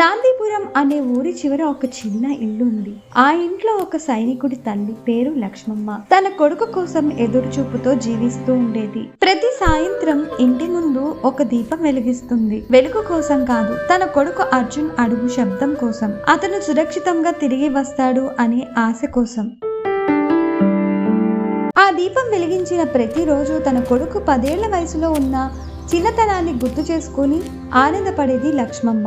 నాందీపురం అనే ఊరి చివర ఒక చిన్న ఇల్లు ఉంది. ఆ ఇంట్లో ఒక సైనికుడి తల్లి పేరు లక్ష్మమ్మ. తన కొడుకు కోసం ఎదురు చూపుతో జీవిస్తూ ఉండేది. ప్రతి సాయంత్రం ఇంటి ముందు ఒక దీపం వెలిగిస్తుంది. వెలుగు కోసం కాదు తన కొడుకు అర్జున్ అడుగు శబ్దం కోసం. అతను సురక్షితంగా తిరిగి వస్తాడు అనే ఆశ కోసం. ఆ దీపం వెలిగించిన ప్రతిరోజు తన కొడుకు పదేళ్ళ వయసులో ఉన్న చిన్నతనాన్ని గుర్తు చేసుకుని ఆనందపడేది లక్ష్మమ్మ.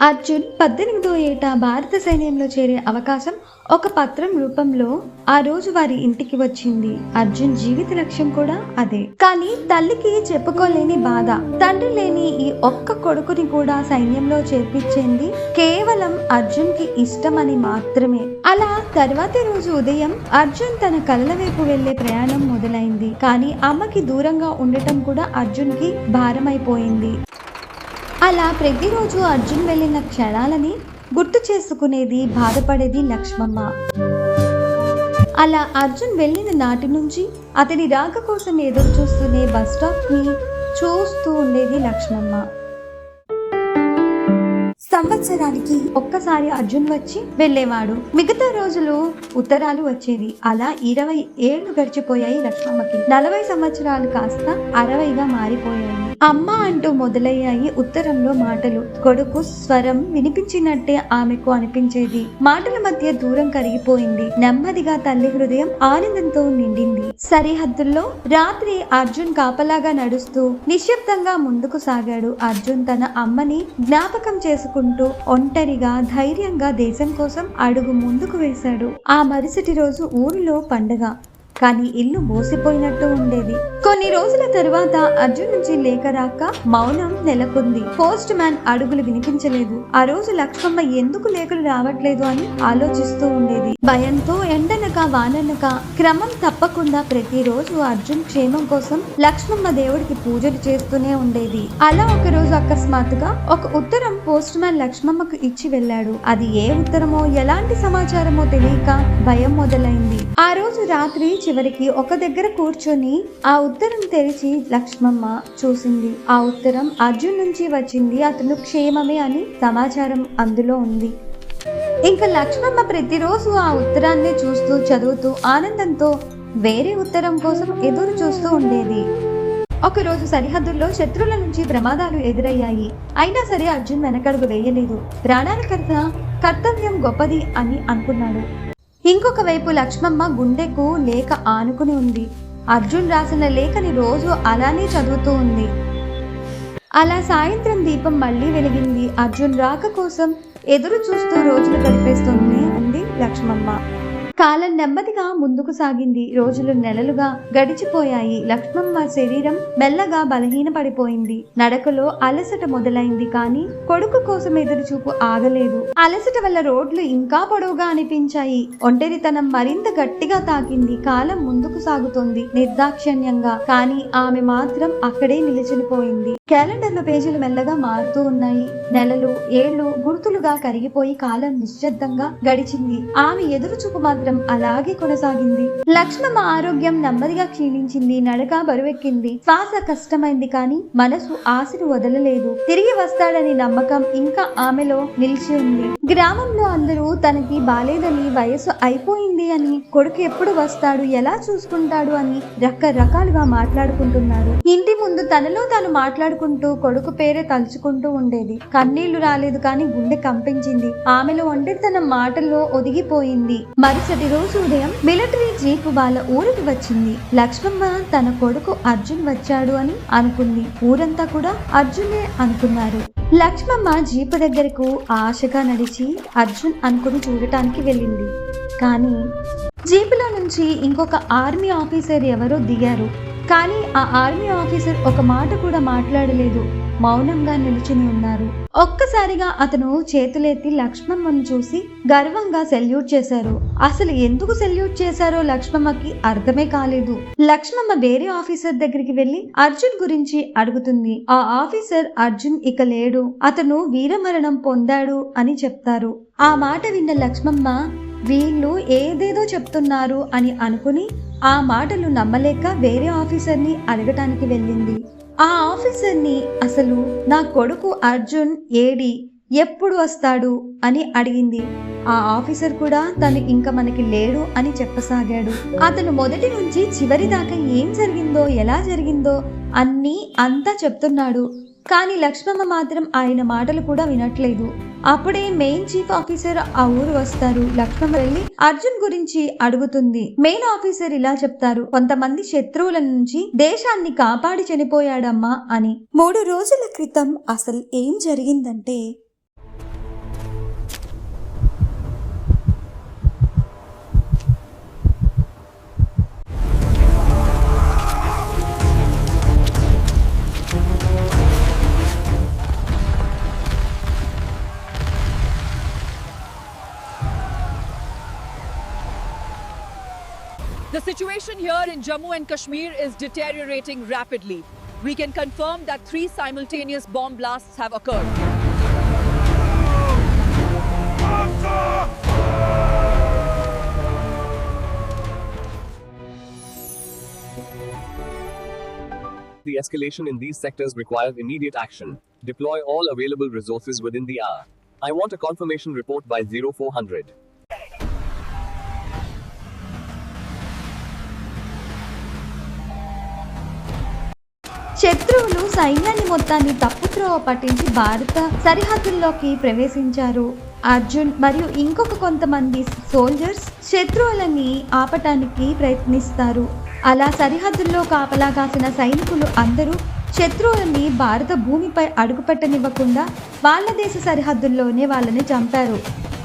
అర్జున్ పద్దెనిమిదో ఏటా భారత సైన్యంలో చేరే అవకాశం ఒక పత్రం రూపంలో ఆ రోజు వారి ఇంటికి వచ్చింది. అర్జున్ జీవిత లక్ష్యం కూడా అదే. కానీ తల్లికి చెప్పుకోలేని బాధ. తండ్రి లేని ఈ ఒక్క కొడుకుని కూడా సైన్యంలో చేర్పించింది కేవలం అర్జున్కి ఇష్టమని మాత్రమే. అలా తర్వాతి రోజు ఉదయం అర్జున్ తన కలల వైపు వెళ్ళే ప్రయాణం మొదలైంది. కానీ అమ్మకి దూరంగా ఉండటం కూడా అర్జున్కి భారమైపోయింది. అలా ప్రతిరోజు అర్జున్ వెళ్ళిన క్షణాలని గుర్తు చేసుకునేది బాధపడేది లక్ష్మమ్మ. అలా అర్జున్ వెళ్ళిన నాటి నుంచి అతని రాక కోసం ఎదురు చూస్తూనే బస్ చూస్తూ ఉండేది లక్ష్మమ్మ. సంవత్సరానికి ఒక్కసారి అర్జున్ వచ్చి వెళ్ళేవాడు. మిగతా రోజులు ఉత్తరాలు వచ్చేవి. అలా ఇరవై ఏళ్ళు గడిచిపోయాయి లక్ష్మమ్మకి. నలభై సంవత్సరాలు కాస్త అరవైగా మారిపోయాయి. అమ్మ అంటూ మొదలయ్యాయి ఉత్తరంలో మాటలు. కొడుకు స్వరం వినిపించినట్టే ఆమెకు అనిపించేది. మాటల మధ్య దూరం కరిగిపోయింది. నెమ్మదిగా తల్లి హృదయం ఆనందంతో నిండింది. సరిహద్దుల్లో రాత్రి అర్జున్ కాపలాగా నడుస్తూ నిశ్శబ్దంగా ముందుకు సాగాడు. అర్జున్ తన అమ్మని జ్ఞాపకం చేసుకుంటూ ఒంటరిగా ధైర్యంగా దేశం కోసం అడుగు ముందుకు వేశాడు. ఆ మరుసటి రోజు ఊరిలో పండగ. కానీ ఇల్లు మోసిపోయినట్టు ఉండేది. కొన్ని రోజుల తరువాత అర్జున్ నుంచి లేఖ రాక మౌనం నెలకొంది. పోస్ట్ మ్యాన్ అడుగులు వినిపించలేదు. ఆ రోజు లక్ష్మమ్మ ఎందుకు లేఖలు రావట్లేదు అని ఆలోచిస్తూ ఉండేది. భయంతో ఎండనక వాననక క్రమం తప్పకుండా ప్రతిరోజు అర్జున్ క్షేమం కోసం లక్ష్మమ్మ దేవుడికి పూజలు చేస్తూనే ఉండేది. అలా ఒక రోజు అకస్మాత్తుగా ఒక ఉత్తరం పోస్ట్ మ్యాన్ లక్ష్మమ్మకు ఇచ్చి వెళ్ళాడు. అది ఏ ఉత్తరమో ఎలాంటి సమాచారమో తెలియక భయం మొదలైంది. ఆ రోజు రాత్రి చివరికి ఒక దగ్గర కూర్చొని ఆ ఉత్తరం తెరిచి లక్ష్మమ్మ చూసింది. ఆ ఉత్తరం అర్జున్ నుంచి వచ్చింది. అతను క్షేమమే అని సమాచారం అందులో ఉంది. ఇంకా లక్ష్మమ్మ ప్రతిరోజు ఆ ఉత్తరాన్ని చూస్తూ చదువుతూ ఆనందంతో వేరే ఉత్తరం కోసం ఎదురు చూస్తూ ఉండేది. ఒకరోజు సరిహద్దుల్లో శత్రువుల నుంచి ప్రమాదాలు ఎదురయ్యాయి. అయినా సరే అర్జున్ వెనకడుగు వేయలేదు. ప్రాణాల కర్త కర్తవ్యం గొప్పది అని అనుకున్నాడు. ఇంకొక వైపు లక్ష్మమ్మ గుండెకు లేఖ ఆనుకుని ఉంది. అర్జున్ రాసిన లేఖని రోజు అలానే చదువుతూ ఉంది. అలా సాయంత్రం దీపం మళ్ళీ వెలిగింది. అర్జున్ రాక కోసం ఎదురు చూస్తూ రోజులు గడిపేస్తుంది అంది లక్ష్మమ్మ. కాలం నెమ్మదిగా ముందుకు సాగింది. రోజులు నెలలుగా గడిచిపోయాయి. లక్ష్మమ్మ శరీరం మెల్లగా బలహీనపడిపోయింది. నడకలో అలసట మొదలైంది కానీ కొడుకు కోసం ఎదురుచూపు ఆగలేదు. అలసట వల్ల రోడ్లు ఇంకా పొడవుగా అనిపించాయి. ఒంటరితనం మరింత గట్టిగా తాకింది. కాలం ముందుకు సాగుతోంది నిర్దాక్షిణ్యంగా. కానీ ఆమె మాత్రం అక్కడే నిలిచిపోయింది క్యాలెండర్ల పేజీలు మెల్లగా మారుతూ ఉన్నాయి. నెలలు ఏళ్ళు గుర్తులుగా కరిగిపోయి కాలం నిశ్శబ్దంగా గడిచింది. ఆమె ఎదురుచూపు మాత్రం అలాగే కొనసాగింది. లక్ష్మమ్మ ఆరోగ్యం నెమ్మదిగా క్షీణించింది నడక బరువెక్కింది. శ్వాస కష్టమైంది కానీ మనసు ఆశను వదలలేదు. తిరిగి వస్తాడని నమ్మకం ఇంకా ఆమెలో నిలిచి ఉంది. గ్రామంలో అందరూ తనకి బాలేదని వయసు అయిపోయింది అని కొడుకు ఎప్పుడు వస్తాడు ఎలా చూసుకుంటాడు అని రకరకాలుగా మాట్లాడుకుంటున్నారు. ఇంటి ముందు తనలో తాను మాట్లాడుకుంటూ కొడుకు పేరే తలుచుకుంటూ ఉండేది. కన్నీళ్ళు రాలేదు కానీ గుండె కంపించింది. ఆమెలో ఒంటరితనం మాటల్లో ఒదిగిపోయింది. మరుసటి రోజు ఉదయం మిలిటరీ జీపు వాళ్ళ ఊరికి వచ్చింది. లక్ష్మమ్మ తన కొడుకు అర్జున్ వచ్చాడు అని అనుకుంది. ఊరంతా కూడా అర్జునే అనుకున్నారు. లక్ష్మమ్మ జీపు దగ్గరకు ఆశగా నడిచి అర్జున్ అనుకుని చూడటానికి వెళ్ళింది. కానీ జీపులో నుంచి ఇంకొక ఆర్మీ ఆఫీసర్ ఎవరో దిగారు. కానీ ఆ ఆర్మీ ఆఫీసర్ ఒక మాట కూడా మాట్లాడలేదు. మౌనంగా నిలుచుని ఉన్నారు. ఒక్కసారిగా అతను చేతులెత్తి లక్ష్మమ్మను చూసి గర్వంగా సెల్యూట్ చేశారు. అసలు ఎందుకు సెల్యూట్ చేశారో లక్ష్మమ్మకి అర్థమే కాలేదు. లక్ష్మమ్మ వేరే ఆఫీసర్ దగ్గరికి వెళ్ళి అర్జున్ గురించి అడుగుతుంది. ఆ ఆఫీసర్ అర్జున్ ఇక లేడు. అతను వీరమరణం పొందాడు అని చెప్తారు. ఆ మాట విన్న లక్ష్మమ్మ వీళ్ళు ఏదేదో చెప్తున్నారు అని అనుకుని ఆ మాటలు నమ్మలేక వేరే ఆఫీసర్ని అడగటానికి వెళ్ళింది. ఆ ఆఫీసర్ని అసలు నా కొడుకు అర్జున్ ఏడి ఎప్పుడు వస్తాడు అని అడిగింది. ఆ ఆఫీసర్ కూడా తను ఇంకా మనకి లేడు అని చెప్పసాగాడు. అతను మొదటి నుంచి చివరి దాకా ఏం జరిగిందో ఎలా జరిగిందో అన్నీ అంతా చెప్తున్నాడు. కానీ లక్ష్మమ్మ మాత్రం ఆయన మాటలు కూడా వినట్లేదు. అప్పుడే మెయిన్ చీఫ్ ఆఫీసర్ ఆ ఊరు వస్తారు. లక్ష్మమ్మ వెళ్ళి అర్జున్ గురించి అడుగుతుంది. మెయిన్ ఆఫీసర్ ఇలా చెప్తారు కొంతమంది శత్రువుల నుంచి దేశాన్ని కాపాడి చనిపోయాడమ్మా అని. మూడు రోజుల క్రితం అసలు ఏం జరిగిందంటే situation here in Jammu and Kashmir is deteriorating rapidly. We can confirm that three simultaneous bomb blasts have occurred. The escalation in these sectors requires immediate action. Deploy all available resources within the hour. I want a confirmation report by 0400. సైన్యాన్ని మొత్తాన్ని తప్పుత్రోవ పట్టించి భారత సరిహద్దుల్లోకి ప్రవేశించారు. అర్జున్ మరియు ఇంకొక కొంతమంది soldiers శత్రువులని ఆపటానికి ప్రయత్నిస్తారు. అలా సరిహద్దుల్లో కాపలా కాసిన సైనికులు అందరూ శత్రువులని భారత భూమిపై అడుగుపెట్టనివ్వకుండా వాళ్ళ దేశ సరిహద్దుల్లోనే వాళ్ళని చంపారు.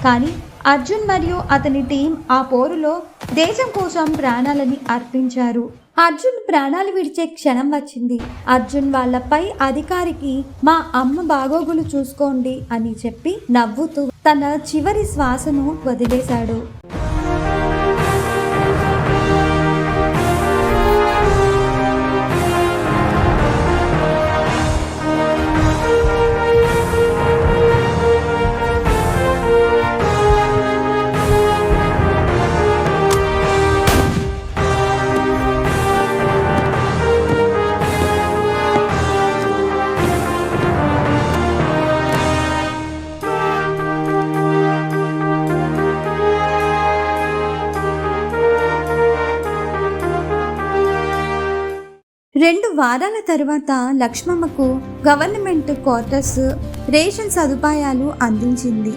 కానీ అర్జున్ మరియు అతని టీం ఆ పోరులో దేశం కోసం ప్రాణాలని అర్పించారు. అర్జున్ ప్రాణాలు విడిచే క్షణం వచ్చింది. అర్జున్ వాళ్ళపై అధికారికి మా అమ్మ బాగోగులు చూసుకోండి అని చెప్పి నవ్వుతూ తన చివరి శ్వాసను వదిలేశాడు. రెండు వారాల తర్వాత లక్ష్మమ్మకు గవర్నమెంట్ క్వార్టర్స్ రేషన్ సదుపాయాలు అందించింది.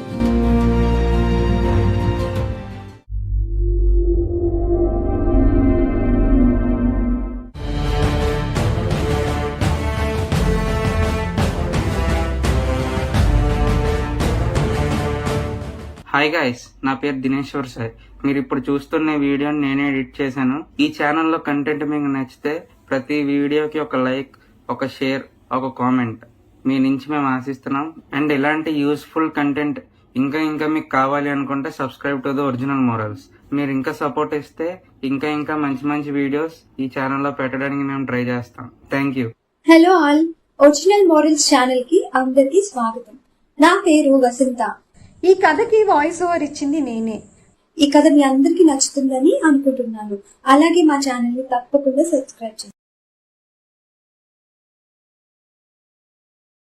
హాయ్ గైస్ నా పేరు దినేశ్వర్ సార్ మీరు ఇప్పుడు చూస్తున్న వీడియోని నేనే ఎడిట్ చేశాను. ఈ ఛానల్లో కంటెంట్ మీకు నచ్చితే ప్రతి వీడియోకి ఒక లైక్ ఒక షేర్ ఒక కామెంట్. మీ నుంచి మేము ఆశిస్తున్నాం. అండ్ ఇలాంటి యూస్ఫుల్ కంటెంట్ ఇంకా ఇంకా మీకు కావాలి అనుకుంటే subscribe to the original morals. మీరు ఇంకా సపోర్ట్ ఇస్తే ఇంకా ఇంకా మంచి మంచి వీడియోస్ ఈ ఛానల్లో పెట్టడానికి మేము ట్రై చేస్తాం. Thank you. Hello all original morals ఛానల్కి అందరికీ స్వాగతం. నా పేరు వసంత. ఈ కథకి వాయిస్ ఓవర్ ఇచ్చింది నేనే. ఈ కథ మీ అందరికీ నచ్చుతుందని అనుకుంటున్నాను. అలాగే మా ఛానల్ని తప్పకుండా సబ్స్క్రైబ్ చేయండి.